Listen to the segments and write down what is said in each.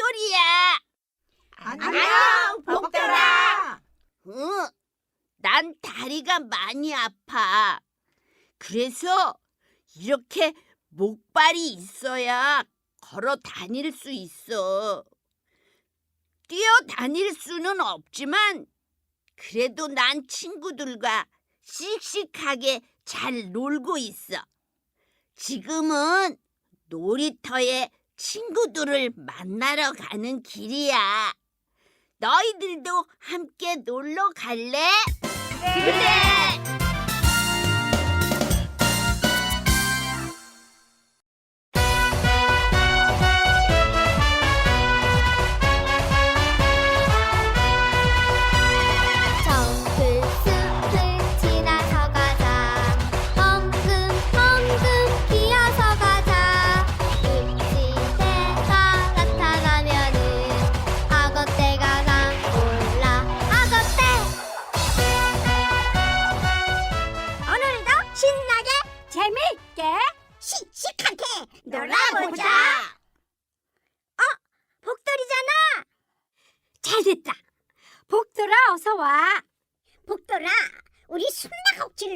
난 복돌이야. 안녕, 복돌아. 응, 난 다리가 많이 아파. 그래서 이렇게 목발이 있어야 걸어 다닐 수 있어. 뛰어 다닐 수는 없지만 그래도 난 친구들과 씩씩하게 잘 놀고 있어. 지금은 놀이터에 친구들을 만나러 가는 길이야. 너희들도 함께 놀러 갈래? 그래!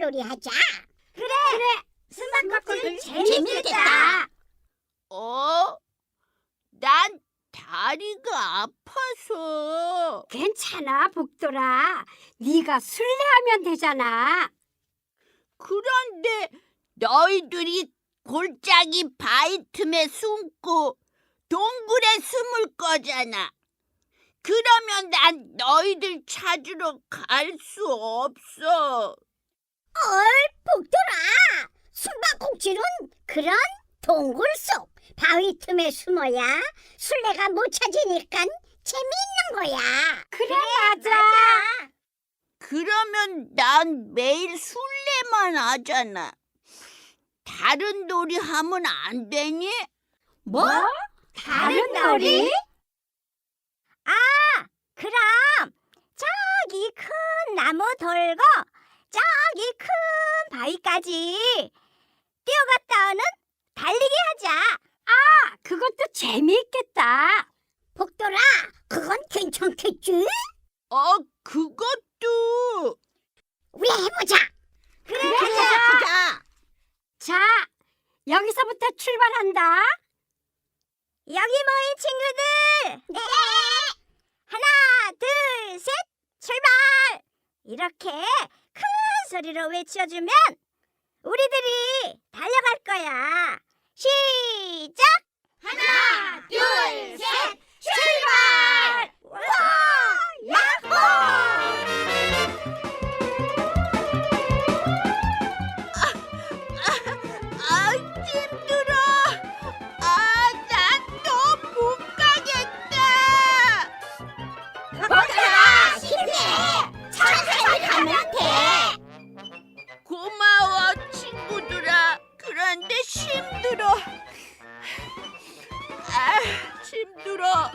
놀이 하자. 그래, 그래. 숨바꼭질 재밌겠다. 어? 난 다리가 아파서. 괜찮아, 복돌아. 네가 술래하면 되잖아. 그런데 너희들이 골짜기 바위 틈에 숨고 동굴에 숨을 거잖아. 그러면 난 너희들 찾으러 갈 수 없어. 얼, 복돌아. 숨바꼭질은 그런 동굴 속 바위 틈에 숨어야 술래가 못 찾으니까 재미있는 거야. 그래, 맞아. 그러면 난 매일 술래만 하잖아. 다른 놀이 하면 안 되니? 뭐? 다른 놀이? 아, 그럼 저기 큰 나무 돌고 저기 큰 바위까지 뛰어갔다 오는 달리기 하자. 아, 그것도 재미있겠다. 복돌아, 그건 괜찮겠지? 어, 그것도. 우리 해보자. 그래, 하자. 자, 여기서부터 출발한다. 여기 모인 친구들. 네. 하나, 둘, 셋, 출발. 이렇게 큰 소리로 외쳐주면 우리들이 달려갈 거야. 시작. 하나, 둘, 셋, 힘들어. 아, 힘들어.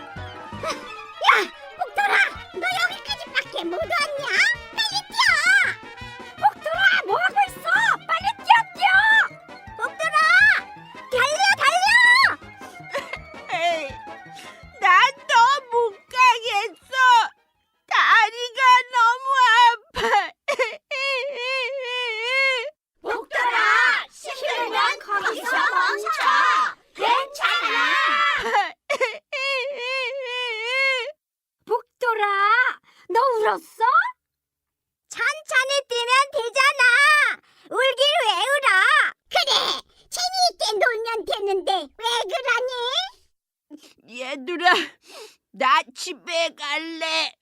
나 집에 갈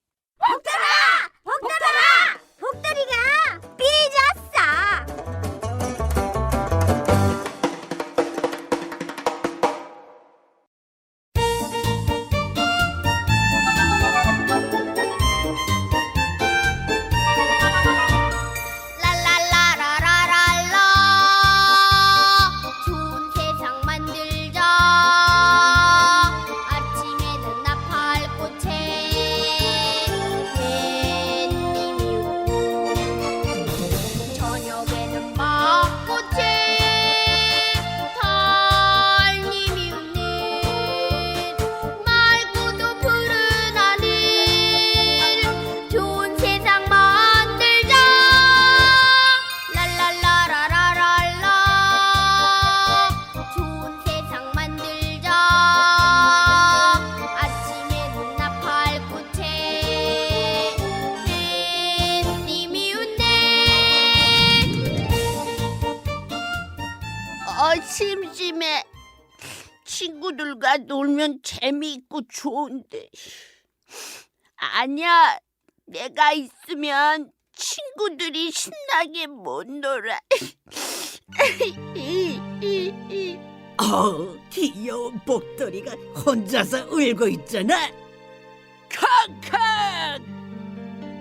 재미있고 좋은데. 아니야, 내가 있으면 친구들이 신나게 못 놀아. 어, 귀여운 복돌이가 혼자서 울고 있잖아. 칵칵!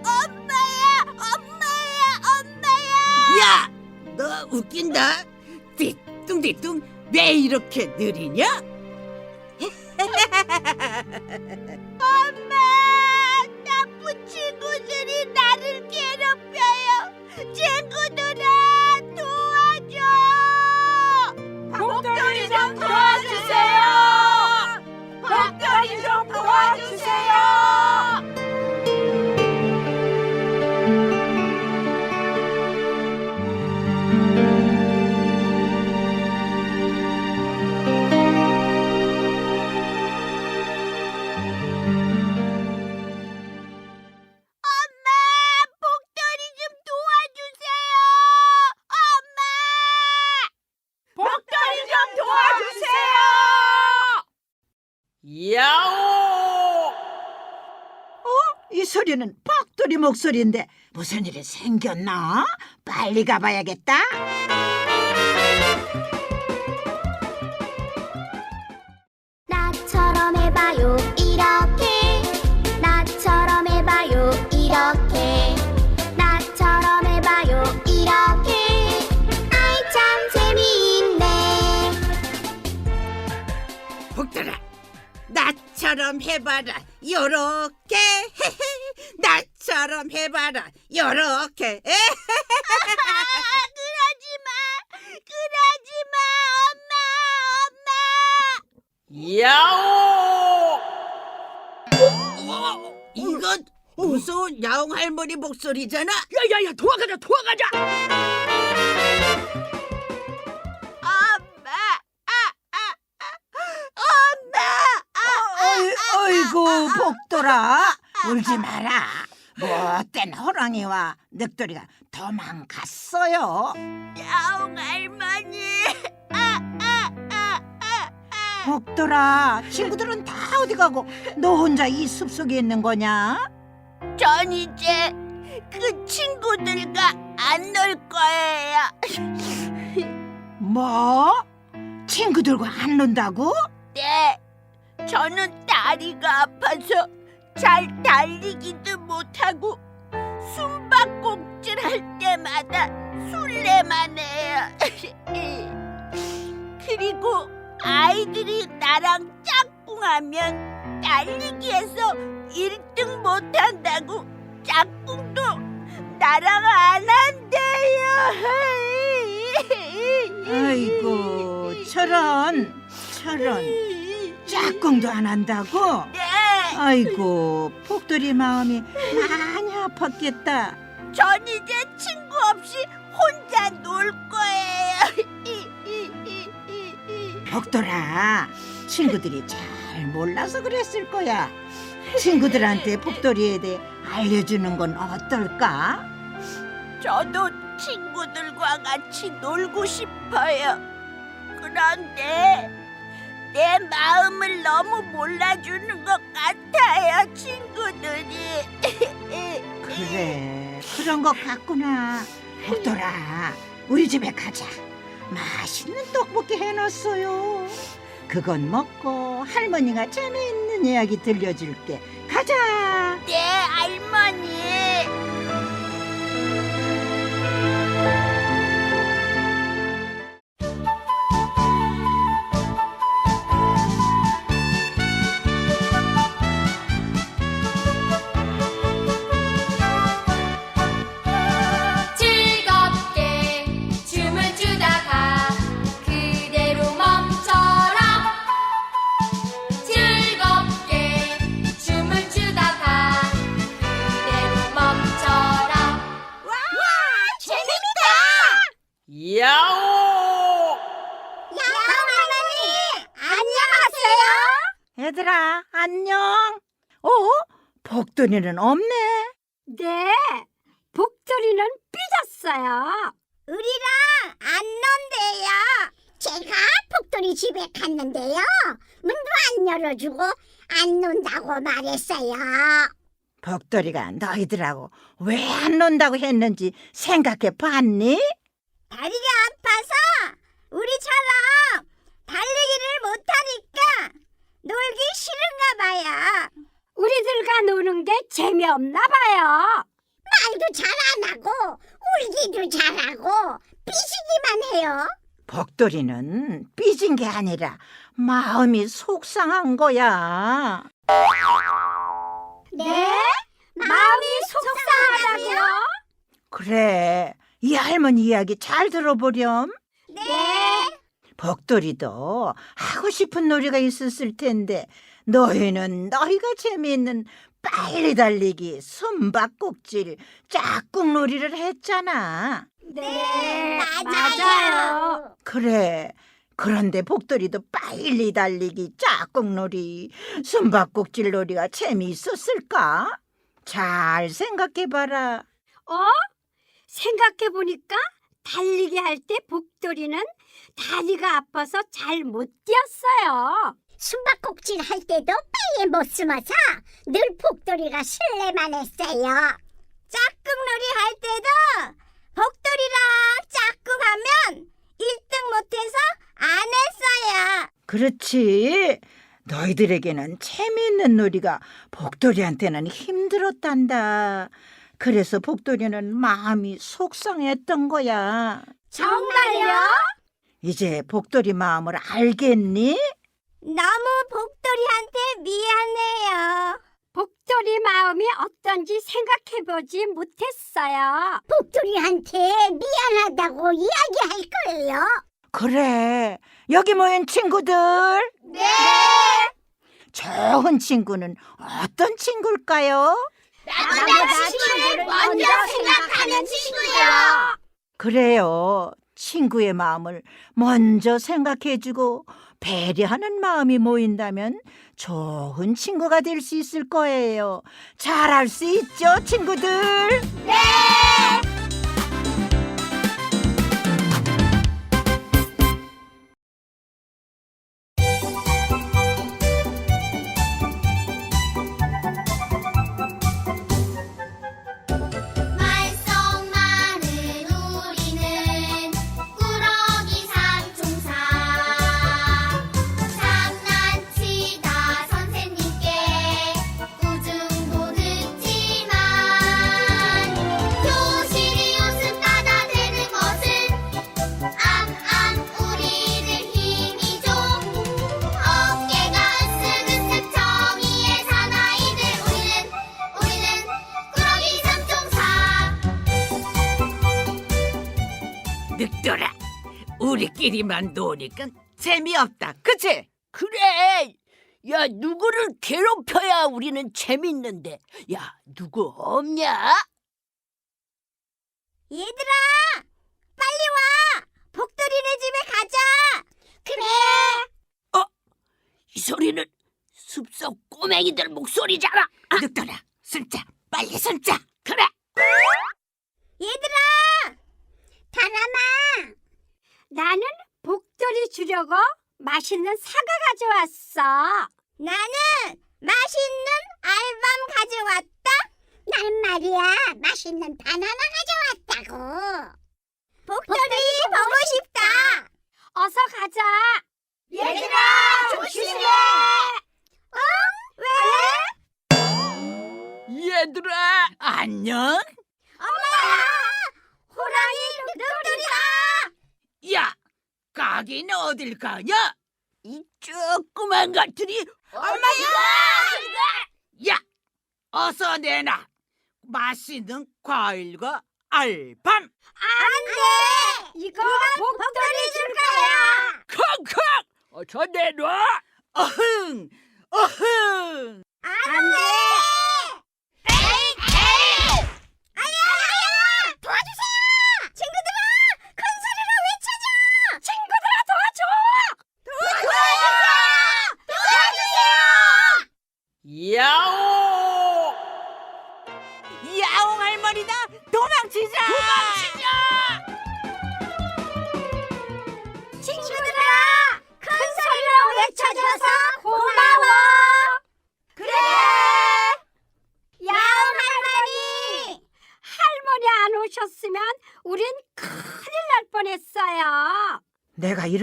엄마야, 엄마야, 엄마야. 야, 너 웃긴다. 뒤뚱뒤뚱 왜 이렇게 느리냐? 엄마, 나쁜 친구들이 나를 괴롭혀요. 친구들아, 목소리인데 무슨 일이 생겼나? 빨리 가봐야겠다. 나처럼 해봐요 이렇게 나처럼 해봐요 이렇게 나처럼 해봐요 이렇게 아이 참 재미있네 복돌아, 나처럼 해봐라. 요렇게. 나처럼 해봐라. 요렇게. 아, 그러지 마 그러지 마 엄마 야오! 어, 이건 무서운 야옹 할머니 목소리잖아. 야야야 도망가자 도망가자! 엄마 아, 아, 아. 엄마 어이구 복돌아 울지 마라. 못된 호랑이와 늑돌이가 도망갔어요. 야옹 할머니 아, 아아 아 아 아 복돌아 친구들은 다 어디 가고 너 혼자 이 숲속에 있는 거냐? 전 이제 그 친구들과 안 놀 거예요. 뭐? 친구들과 안 논다고? 네, 저는 다리가 아파서 잘 달리기도 못하고 숨바꼭질 할 때마다 술래만 해요. 그리고 아이들이 나랑 짝꿍하면 달리기에서 1등 못한다고 짝꿍도 나랑 안 한대요. 아이고 저런 저런 짝꿍도 안 한다고? 네. 아이고 복돌이 마음이 많이 아팠겠다. 전 이제 친구 없이 혼자 놀 거예요. 복돌아 친구들이 잘 몰라서 그랬을 거야. 친구들한테 복돌이에 대해 알려주는 건 어떨까? 저도 친구들과 같이 놀고 싶어요. 그런데 내 마음을 너무 몰라주는 것 같아요, 친구들이. 그래 그런 것 같구나. 복돌아 우리 집에 가자. 맛있는 떡볶이 해놨어요. 그건 먹고 할머니가 재미있는 이야기 들려줄게. 가자. 네, 할머니. 복돌이는 없네. 네, 복돌이는 삐졌어요. 우리랑 안 논대요 제가 복돌이 집에 갔는데요. 문도 안 열어주고 안 논다고 말했어요. 복돌이가 너희들하고 왜 안 논다고 했는지 생각해 봤니? 다리가 아파서 우리처럼 달리기를 못하니까 놀기 싫은가 봐요. 우리들과 노는 게 재미없나 봐요. 말도 잘 안 하고 울기도 잘하고 삐지기만 해요. 복돌이는 삐진 게 아니라 마음이 속상한 거야. 네? 마음이 속상하다고요? 그래, 이 할머니 이야기 잘 들어보렴. 네. 복돌이도 하고 싶은 놀이가 있었을 텐데 너희는 너희가 재미있는 빨리 달리기, 숨바꼭질, 짝꿍놀이를 했잖아. 네, 맞아요. 그래. 그런데 복돌이도 빨리 달리기, 짝꿍놀이, 숨바꼭질 놀이가 재미있었을까? 잘 생각해봐라. 어? 생각해보니까 달리기 할 때 복돌이는 다리가 아파서 잘 못 뛰었어요. 숨바꼭질 할 때도 빨리 못 숨어서 늘 복돌이가 실례만 했어요. 짝꿍놀이 할 때도 복돌이랑 짝꿍하면 1등 못해서 안 했어요. 그렇지. 너희들에게는 재미있는 놀이가 복돌이한테는 힘들었단다. 그래서 복돌이는 마음이 속상했던 거야. 정말요? 이제 복돌이 마음을 알겠니? 너무 복돌이한테 미안해요. 복돌이 마음이 어떤지 생각해보지 못했어요. 복돌이한테 미안하다고 이야기할 거예요. 그래. 여기 모인 친구들. 네. 좋은 친구는 어떤 친구일까요? 나보다 친구를 먼저 생각하는 친구요. 그래요. 친구의 마음을 먼저 생각해주고 배려하는 마음이 모인다면 좋은 친구가 될 수 있을 거예요. 잘할 수 있죠, 친구들? 말 우리끼리만 노니까 재미없다. 그치? 그래. 야, 누구를 괴롭혀야 우리는 재밌는데. 야, 누구 없냐? 얘들아, 빨리 와. 복돌이네 집에 가자. 그래. 이 소리는 숲속 꼬맹이들 목소리잖아. 늑돌아, 숨자. 빨리 숨자. 그래. 얘들아, 다람아. 나는 복돌이 주려고 맛있는 사과 가져왔어. 나는 맛있는 알밤 가져왔다. 난 말이야, 맛있는 바나나 가져왔다고. 복돌이 보고 싶다. 어서 가자. 얘들아, 조심해. 어? 왜? 얘들아, 안녕? 엄마! 호랑이 늑돌이다! 야, 가긴 어딜 가냐? 이 조그만 것들이 엄마야! 야, 어서 내놔. 맛있는 과일과 알밤. 안 돼! 이거 복돌이 줄 거야! 콩콩! 어서 내놔. 어흥, 어흥. 안 돼!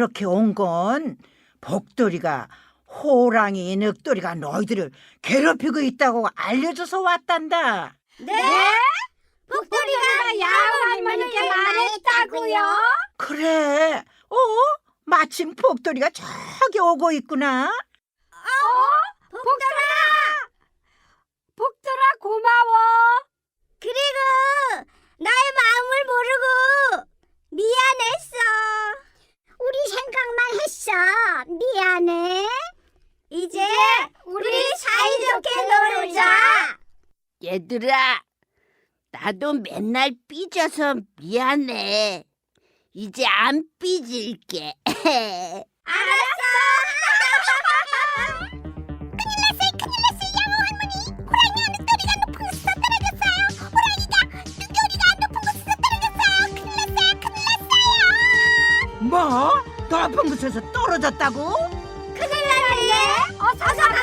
이렇게 온 건 복돌이가 호랑이 늑돌이가 너희들을 괴롭히고 있다고 알려줘서 왔단다. 네? 복돌이가 야옹 할머니께 말했다고요? 그래. 어? 마침 복돌이가 저기 오고 있구나. 복돌아! 복돌아 고마워. 그리고 나의 마음을 모르고 미안했어. 우리 생각만 했어. 미안해. 이제 우리 사이좋게 놀자. 얘들아, 나도 맨날 삐져서 미안해. 이제 안 삐질게. 알았어. 높은 곳에서 떨어졌다고? 큰일 났네. 어서 가보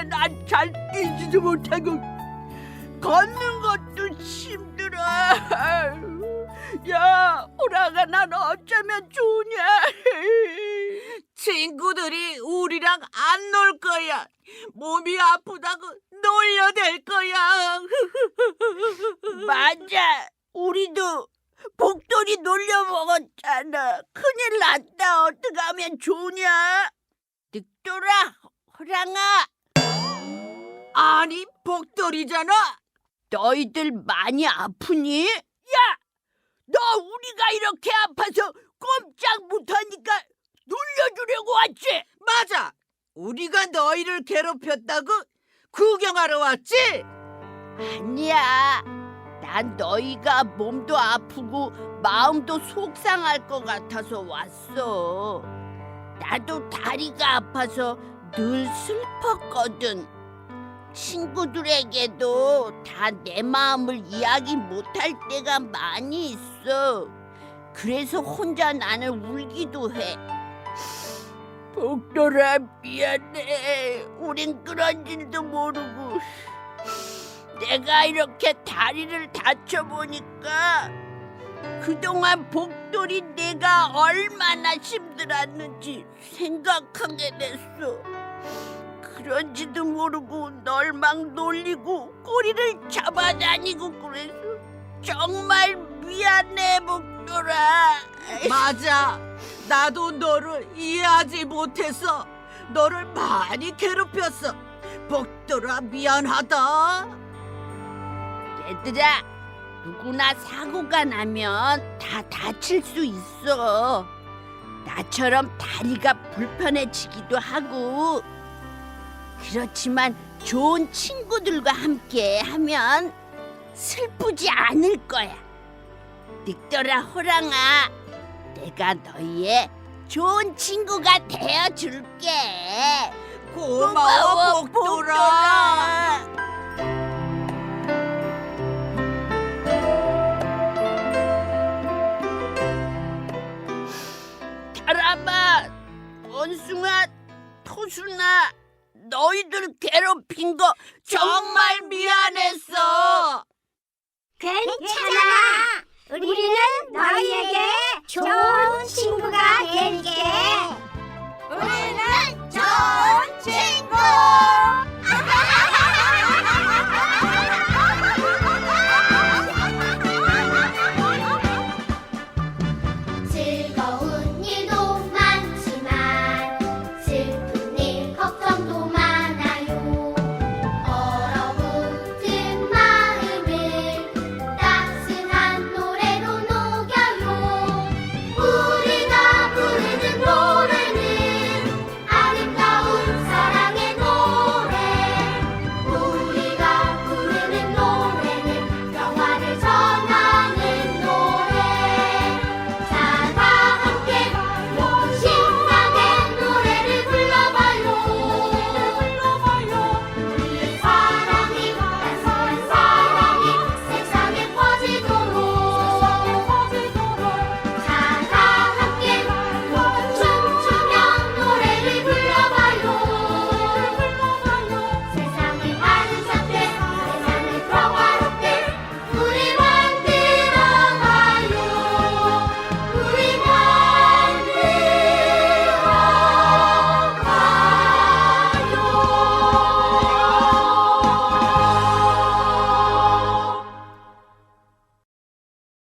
이제 난잘 뛰지도 못하고 걷는 것도 힘들어 야 호랑아 난 어쩌면 좋냐 친구들이 우리랑 안 놀 거야 몸이 아프다고 놀려댈 거야 맞아 우리도 복돌이 놀려 먹었잖아. 큰일 났다. 어떡하면 좋냐? 늑돌아, 호랑아. 아니, 복돌이잖아. 너희들 많이 아프니? 야, 너 우리가 이렇게 아파서 꼼짝 못하니까 놀려주려고 왔지? 맞아. 우리가 너희를 괴롭혔다고 구경하러 왔지? 아니야. 난 너희가 몸도 아프고 마음도 속상할 것 같아서 왔어. 나도 다리가 아파서 늘 슬펐거든. 친구들에게도 다 내 마음을 이야기 못할 때가 많이 있어. 그래서 혼자 나는 울기도 해. 복돌아 미안해. 우린 그런 줄도 모르고. 내가 이렇게 다리를 다쳐 보니까 그동안 복돌이 내가 얼마나 힘들었는지 생각하게 됐어. 그런지도 모르고 널 막 놀리고 꼬리를 잡아다니고 그래서 정말 미안해 복돌아. 맞아. 나도 너를 이해하지 못해서 너를 많이 괴롭혔어. 복돌아 미안하다. 얘들아, 누구나 사고가 나면 다 다칠 수 있어. 나처럼 다리가 불편해지기도 하고. 그렇지만 좋은 친구들과 함께 하면 슬프지 않을 거야. 늑돌아, 호랑아, 내가 너희의 좋은 친구가 되어 줄게. 고마워, 복돌아. 다람아, 원숭아, 토순아, 너희들 괴롭힌 거 정말 미안했어. 괜찮아. 우리는 너희에게 좋은 친구가 될게. 우리는 좋은 친구.